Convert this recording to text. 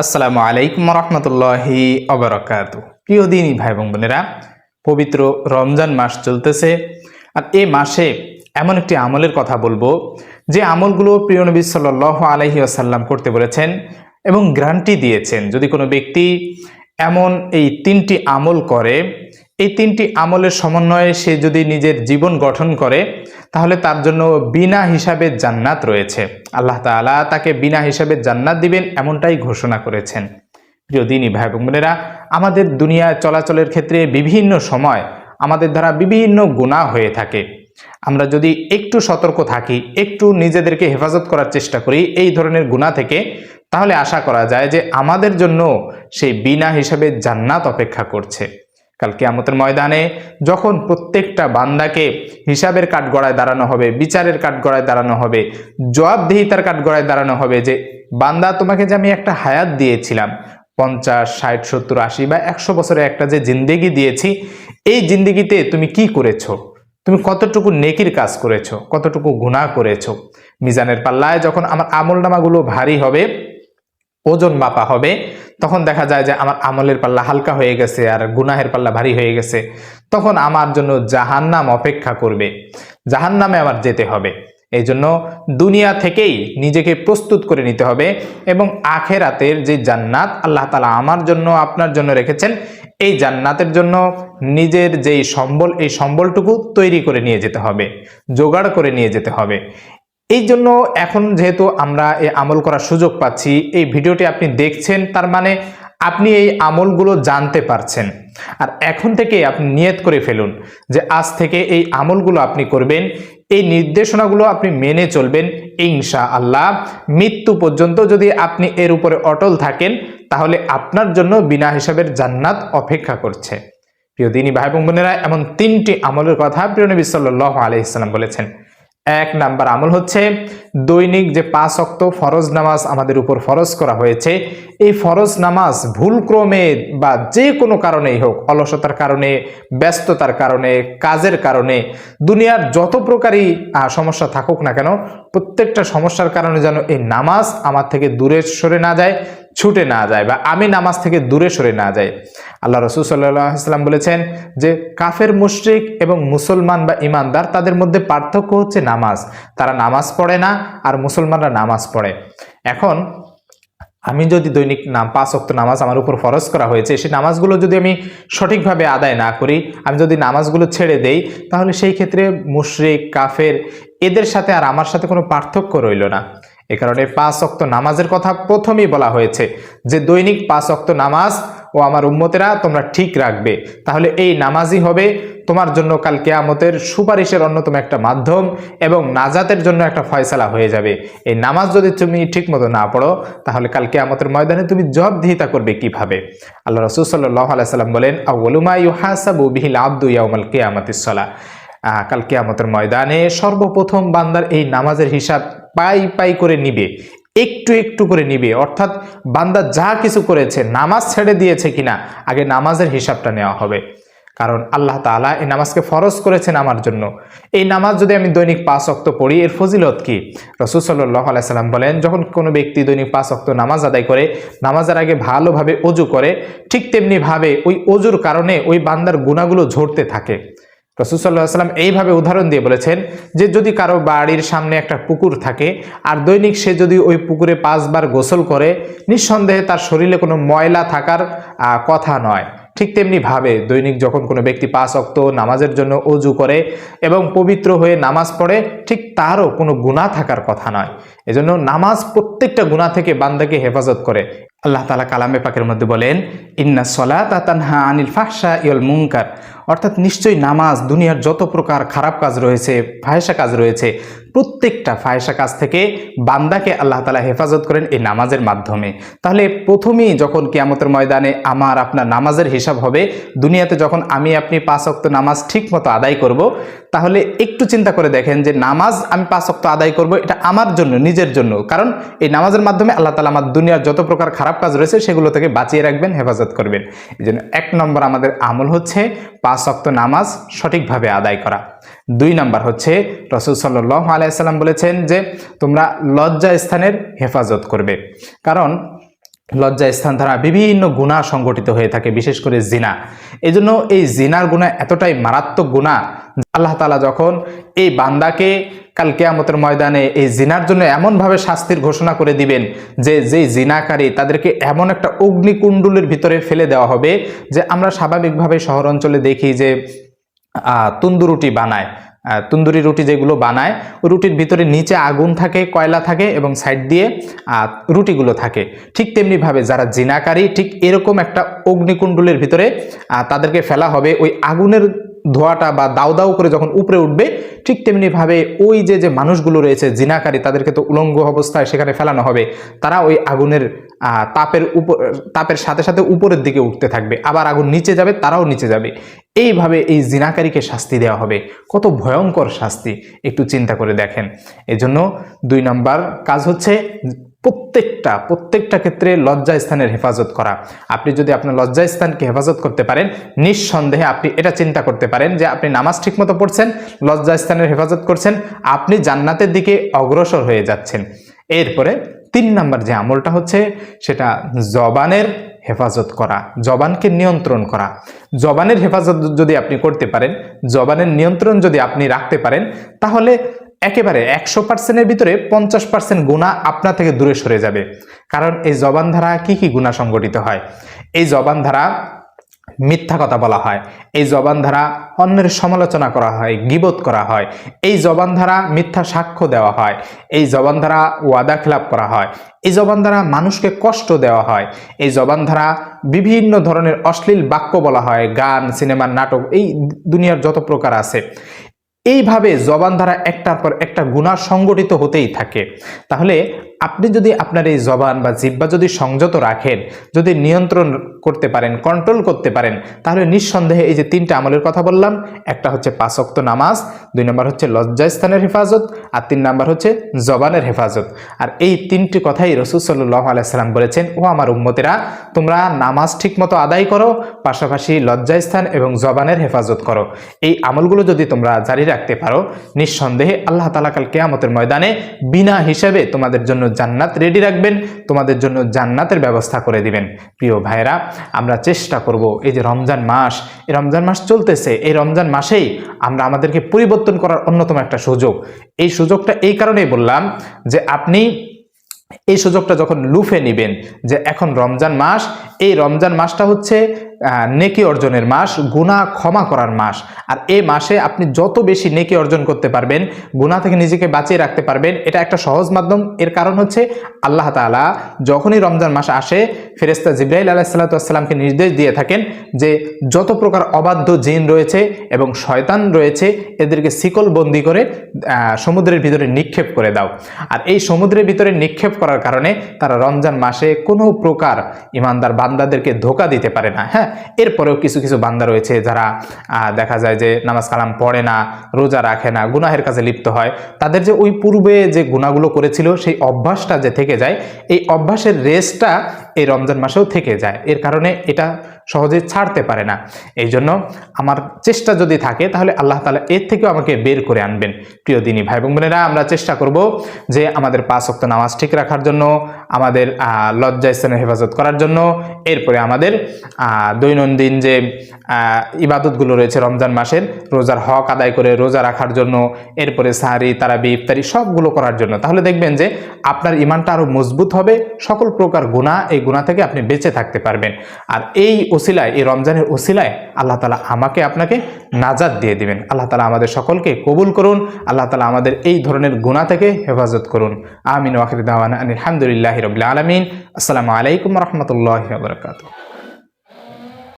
আসসালামু আলাইকুম রহমতুল্লাহি অবরাকাত প্রিয় দিনই ভাই বোন বোনেরা, পবিত্র রমজান মাস চলতেছে আর এ মাসে এমন একটি আমলের কথা বলব যে আমলগুলো প্রিয় নবী সাল আলহি আসাল্লাম করতে বলেছেন এবং গ্রান্টি দিয়েছেন। যদি কোনো ব্যক্তি এমন এই তিনটি আমল করে এই তিনটি আমলের সমন্বয়ে সে যদি নিজের জীবন গঠন করে, তাহলে তার জন্য বিনা হিসাবে জান্নাত রয়েছে। আল্লাহ তাআলা তাকে বিনা হিসাবে জান্নাত দিবেন এমনটাই ঘোষণা করেছেন। প্রিয় দিনই ভাই বোনেরা, আমাদের দুনিয়া চলাচলের ক্ষেত্রে বিভিন্ন সময় আমাদের দ্বারা বিভিন্ন গুণা হয়ে থাকে। আমরা যদি একটু সতর্ক থাকি, একটু নিজেদেরকে হেফাজত করার চেষ্টা করি এই ধরনের গুণা থেকে, তাহলে আশা করা যায় যে আমাদের জন্য সেই বিনা হিসাবে জান্নাত অপেক্ষা করছে। কাল কিয়ামতের ময়দানে যখন প্রত্যেকটা বান্দাকে হিসাবের কাঠগড়ায় দাঁড়ানো হবে, বিচারের কাঠগড়ায় দাঁড়ানো হবে, জবাবদিহিতার কাঠগড়ায় দাঁড়ানো হবে যে, বান্দা, তোমাকে যে আমি একটা হায়াত দিয়েছিলাম, পঞ্চাশ, ষাট, সত্তর, আশি বা একশো বছরের একটা যে জিন্দেগি দিয়েছি, এই জিন্দেগিতে তুমি কি করেছ? তুমি কতটুকু নেকির কাজ করেছ? কতটুকু গুনাহ করেছ? মিজানের পাল্লায় যখন আমার আমল নামাগুলো ভারী হবে, ওজন মাপা হবে তখন দেখা যায় যে আমার আমলের পাল্লা হালকা হয়ে গেছে আর গুনাহের পাল্লা ভারী হয়ে গেছে। তখন আমার জন্য জাহান্নাম অপেক্ষা করবে। জাহান্নামে আমার যেতে হবে। এই জন্য দুনিয়া থেকেই নিজেকে প্রস্তুত করে নিতে হবে এবং আখেরাতের যে জান্নাত আল্লাহ তালা আমার জন্য, আপনার জন্য রেখেছেন, এই জান্নাতের জন্য নিজের যেই সম্বল, এই সম্বলটুকু তৈরি করে নিয়ে যেতে হবে, জোগাড় করে নিয়ে যেতে হবে। এই জন্য এখন যেহেতু আমরা এই আমল করার সুযোগ পাচ্ছি, এই ভিডিওটি আপনি দেখছেন, তার মানে আপনি এই আমলগুলো জানতে পারছেন। আর এখন থেকে আপনি নিয়ত করে ফেলুন যে আজ থেকে এই আমলগুলো আপনি করবেন, এই নির্দেশনাগুলো আপনি মেনে চলবেন ইনশা আল্লাহ মৃত্যু পর্যন্ত যদি আপনি এর উপরে অটল থাকেন, তাহলে আপনার জন্য বিনা হিসাবের জান্নাত অপেক্ষা করছে। প্রিয় দিনী ভাই বোনেরা, এমন তিনটি আমলের কথা প্রিয় নবী সাল্লাহ আলহিসাল্লাম বলেছেন। এক নাম্বার আমল হচ্ছে দৈনিক যে পাঁচ অক্ত ফরজ নামাজ আমাদের উপর ফরজ করা হয়েছে। এই ফরজ নামাজ ভুলক্রমে বা যে কোনো কারণেই হোক, অলসতার কারণে, ব্যস্ততার কারণে, কাজের কারণে, দুনিয়ার যত প্রকারই সমস্যা থাকুক না কেন, প্রত্যেকটা সমস্যার কারণে যেন এই নামাজ আমার থেকে দূরে সরে না যায়। ছুটে না যায় বা আমি নামাজ থেকে দূরে সরে না যাই। আল্লাহ রসুল সাল্লাম বলেছেন যে, কাফের, মুশরিক এবং মুসলমান বা ইমানদার তাদের মধ্যে পার্থক্য হচ্ছে নামাজ। তারা নামাজ পড়ে না আর মুসলমানরা নামাজ পড়ে। এখন আমি যদি দৈনিক নাম, পাঁচ অক্ত নামাজ আমার উপর ফরজ করা হয়েছে, সেই নামাজগুলো যদি আমি সঠিকভাবে আদায় না করি, আমি যদি নামাজগুলো ছেড়ে দেই, তাহলে সেই ক্ষেত্রে মুশরিক, কাফের, এদের সাথে আর আমার সাথে কোনো পার্থক্য রইল না। এ কারণে পাঁচ অক্ত নামাজের কথা প্রথমেই বলা হয়েছে যে দৈনিক পাঁচ অক্ত নামাজ ও আমার উম্মতেরা তোমরা ঠিক রাখবে। তাহলে এই নামাজই হবে তোমার জন্য কাল কেয়ামতের সুপারিশের অন্যতম একটা মাধ্যম এবং নাজাতের জন্য একটা ফয়সালা হয়ে যাবে। এই নামাজ যদি তুমি ঠিকমতো না পড়ো, তাহলে কাল কেয়ামতের ময়দানে তুমি জবাবদিহিতা করবে কীভাবে? আল্লাহ রসুল সাল্লাহ আলাইসাল্লাম বলেন আউলুমা ইউহাসাবু বিহিল আব্দু ইয়াউমাল কেয়ামতিসলা কাল কেয়ামতের ময়দানে সর্বপ্রথম বান্দার এই নামাজের হিসাব পাই পাই করে নিবে, একটু একটু করে নিবে। অর্থাৎ বান্দা যা কিছু করেছে, নামাজ ছেড়ে দিয়েছে কিনা, আগে নামাজের হিসাবটা নেওয়া হবে। কারণ আল্লাহ তালা এই নামাজকে ফরজ করেছেন আমার জন্য। এই নামাজ যদি আমি দৈনিক পাঁচ অক্ত পড়ি, এর ফজিলত কি? রসুল সাল্লাহ আলাইসাল্লাম বলেন, যখন কোনো ব্যক্তি দৈনিক পাঁচ অক্ত নামাজ আদায় করে, নামাজের আগে ভালোভাবে অজু করে, ঠিক তেমনিভাবে ওই অজুর কারণে ওই বান্দার গুণাগুলো ঝরতে থাকে। রসুসাল্লাহ সাল্লাম এইভাবে উদাহরণ দিয়ে বলেছেন যে যদি কারও বাড়ির সামনে একটা পুকুর থাকে আর দৈনিক সে যদি ওই পুকুরে পাঁচবার গোসল করে, নিঃসন্দেহে তার শরীরে কোনো ময়লা থাকার কথা নয়। ঠিক তেমনি ভাবে দৈনিক যখন কোনো ব্যক্তি পাঁচ অক্ত নামাজের জন্য অজু করে এবং পবিত্র হয়ে নামাজ পড়ে, ঠিক তারও কোনো গুণা থাকার কথা নয়। এজন্য নামাজ প্রত্যেকটা গুণা থেকে বান্দাকে হেফাজত করে। আল্লাহ তালা কালামে পাকের মধ্যে বলেন, ইন্না সলা তানহা আনিল ফাহসা ইয়ল মুঙ্কার অর্থাৎ নিশ্চয়ই নামাজ, দুনিয়ার যত প্রকার খারাপ কাজ রয়েছে ফায়সা কাজ রয়েছে, প্রত্যেকটা ফায়সা কাজ থেকে বান্দাকে আল্লাহ তালা হেফাজত করেন এই নামাজের মাধ্যমে। তাহলে প্রথমেই যখন কিয়ামতের ময়দানে আমার আপনার নামাজের হিসাব হবে, দুনিয়াতে যখন আমি আপনি পাঁচ অক্ত নামাজ ঠিক মতো আদায় করব, তাহলে একটু চিন্তা করে দেখেন যে নামাজ আমি পাঁচ অক্ত আদায় করব, এটা আমার জন্য, নিজের জন্য। কারণ এই নামাজের মাধ্যমে আল্লাহ তালা আমার দুনিয়ার যত প্রকার খারাপ কাজ রয়েছে, সেগুলো থেকে বাঁচিয়ে রাখবেন, হেফাজত করবেন। এই এক নম্বর আমাদের আমল হচ্ছে পাঁচ অক্ত নামাজ সঠিকভাবে আদায় করা। দুই নাম্বার হচ্ছে, রসুল সাল্লাহ আলাইসাল্লাম বলেছেন যে তোমরা লজ্জা স্থানের হেফাজত করবে। কারণ লজ্জা স্থান দ্বারা বিভিন্ন গুণা সংগঠিত হয়ে থাকে, বিশেষ করে জিনা। এই জন্য এই জিনার গুণা এতটাই মারাত্মক গুণা আল্লাহ তালা যখন এই বান্দাকে কাল কেয়ামতের ময়দানে এই জিনার জন্য এমনভাবে শাস্তির ঘোষণা করে দিবেন যে যেই জিনাকারী তাদেরকে এমন একটা অগ্নিকুণ্ডুলের ভিতরে ফেলে দেওয়া হবে যে আমরা স্বাভাবিকভাবে শহর অঞ্চলে দেখি যে তন্দুরুটি বানায়। তন্দুরি রুটি যেগুলো বানায় রুটির ভিতরে নিচে আগুন থাকে, কয়লা থাকে এবং সাইড দিয়ে রুটিগুলো থাকে। ঠিক তেমনিভাবে যারা জিনাকারী, ঠিক এরকম একটা অগ্নিকুণ্ডলের ভিতরে তাদেরকে ফেলা হবে। ওই আগুনের ধোঁয়াটা বা দাউ দাউ করে যখন উপরে উঠবে, ঠিক তেমনিভাবে ওই যে যে মানুষগুলো রয়েছে, জিনাকারী, তাদেরকে তো উলঙ্গ অবস্থায় সেখানে ফেলানো হবে। তারা ওই আগুনের তাপের উপর, তাপের সাথে সাথে উপরের দিকে উঠতে থাকবে। আবার আগুন নিচে যাবে, তারাও নিচে যাবে। এইভাবে এই জিনাকারীকে শাস্তি দেওয়া হবে। কত ভয়ঙ্কর শাস্তি, একটু চিন্তা করে দেখেন। এজন্য দুই নাম্বার কাজ হচ্ছে প্রত্যেকটা প্রত্যেকটা ক্ষেত্রে লজ্জা স্থানের হেফাজত করা। আপনি যদি আপনার লজ্জা স্থানকে হেফাজত করতে পারেন, নিঃসন্দেহে আপনি এটা চিন্তা করতে পারেন যে আপনি নামাজ ঠিকমতো পড়ছেন লজ্জা স্থানের হেফাজত করছেন, আপনি জান্নাতের দিকে অগ্রসর হয়ে যাচ্ছেন। এরপরে তিন নাম্বার যে আমলটা হচ্ছে, সেটা জবানের হেফাজত করা, জবানকে নিয়ন্ত্রণ করা। জবানের হেফাজত যদি আপনি করতে পারেন, জবানের নিয়ন্ত্রণ যদি আপনি রাখতে পারেন, তাহলে একেবারে একশো পার্সেন্টের ভিতরে পঞ্চাশ পার্সেন্ট গুণা আপনা থেকে দূরে সরে যাবে। কারণ এই জবান ধারা কী কি গুণা সংগঠিত হয়? এই জবান ধারা মিথ্যা কথা বলা হয়। এই জবান ধারা অন্যের সমালোচনা করা হয় গিবত করা হয়। এই জবান ধারা মিথ্যা সাক্ষ্য দেওয়া হয়। এই জবান ধারা ওয়াদা খেলাপ করা হয়। এই জবান মানুষকে কষ্ট দেওয়া হয়। এই জবান দ্বারা বিভিন্ন ধরনের অশ্লীল বাক্য বলা হয়, গান সিনেমার নাটক, এই দুনিয়ার যত প্রকার আছে। এইভাবে জবান দ্বারা একটার পর একটা গুণা সংগঠিত হতেই থাকে। তাহলে আপনি যদি আপনার এই জবান বা জিব্বা যদি সংযত রাখেন, যদি নিয়ন্ত্রণ করতে পারেন কন্ট্রোল করতে পারেন, তাহলে নিঃসন্দেহে এই যে তিনটা আমলের কথা বললাম, একটা হচ্ছে পাঁচক্ত নামাজ, দুই নম্বর হচ্ছে লজ্জাস্থানের হেফাজত, আর তিন নম্বর হচ্ছে জবানের হেফাজত। আর এই তিনটি কথাই রসুল সাল্লাহ আলাইসাল্লাম বলেছেন, ও আমার উম্মতেরা, তোমরা নামাজ ঠিকমতো আদায় করো, পাশাপাশি লজ্জাস্থান এবং জবানের হেফাজত করো। এই আমলগুলো যদি তোমরা জারি রাখতে পারো, নিঃসন্দেহে আল্লাহ তালা কাল কেয়ামতের ময়দানে বিনা হিসেবে তোমাদের জন্য জান্নাত রেডি রাখবেন, তোমাদের জন্য জান্নাতের ব্যবস্থা করে দিবেন। প্রিয় ভাইরা আমরা চেষ্টা করব এই যে রমজান মাস, এই রমজান মাস চলতেছে, এই রমজান মাসেই আমরা আমাদেরকে পরিবর্তন করার অন্যতম একটা সুযোগ। এই সুযোগটা এই কারণেই বললাম যে আপনি এই সুযোগটা যখন লুফে নিবেন, যে এখন রমজান মাস, এই রমজান মাসটা হচ্ছে নেকি অর্জনের মাস, গুনাহ ক্ষমা করার মাস। আর এই মাসে আপনি যত বেশি নেকি অর্জন করতে পারবেন, গুনাহ থেকে নিজেকে বাঁচিয়ে রাখতে পারবেন, এটা একটা সহজ মাধ্যম। এর কারণ হচ্ছে আল্লাহ তাআলা যখনই রমজান মাস আসে ফেরেস্তা জিব্রাইল আলাহিসাল্লাতামকে নির্দেশ দিয়ে থাকেন যে যত প্রকার অবাধ্য জিন রয়েছে এবং শয়তান রয়েছে, এদেরকে শিকল বন্দি করে সমুদ্রের ভিতরে নিক্ষেপ করে দাও। আর এই সমুদ্রের ভিতরে নিক্ষেপ করার কারণে তারা রমজান মাসে কোনো প্রকার ইমানদার বান্দাদেরকে ধোকা দিতে পারে না। হ্যাঁ এরপরেও কিছু কিছু বান্দা রয়েছে যারা দেখা যায় যে নামাজ কালাম পড়ে না, রোজা রাখে না, গুনাহের কাছে লিপ্ত হয়। তাদের যে ওই পূর্বে যে গুণাগুলো করেছিল, সেই অভ্যাসটা যে থেকে যায়, এই অভ্যাসের রেসটা এই রমজান মাসেও থেকে যায়। এর কারণে এটা সহজে ছাড়তে পারে না। এই জন্য আমার চেষ্টা যদি থাকে, তাহলে আল্লাহ তালা এর থেকেও আমাকে বের করে আনবেন। প্রিয় দিনী ভাই বোন বোনেরা, আমরা চেষ্টা করব যে আমাদের পাঁচ অক্ত নামাজ ঠিক রাখার জন্য, আমাদের লজ্জা স্থানের হেফাজত করার জন্য, এরপরে আমাদের দৈনন্দিন যে ইবাদতগুলো রয়েছে রমজান মাসের, রোজার হক আদায় করে রোজা রাখার জন্য, এরপরে সাহারি, তারাবি, ইফতারি সবগুলো করার জন্য। তাহলে দেখবেন যে আপনার ইমানটা আরও মজবুত হবে, সকল প্রকার গুণা এই গুণা থেকে আপনি বেঁচে থাকতে পারবেন। আর এই ওসিলায়, এই রমজানের ওসিলায় আল্লাহ তালা আমাকে আপনাকে নাজাদ দিয়ে দিবেন। আল্লাহ তালা আমাদের সকলকে কবুল করুন। আল্লাহ তালা আমাদের এই ধরনের গুণা থেকে হেফাজত করুন। আমিন ওয়াকির দাওয়ান আলহামদুলিল্লাহ রবিল আলমিন। আসসালামু আলাইকুম রহমতুল্লাহ বরকাত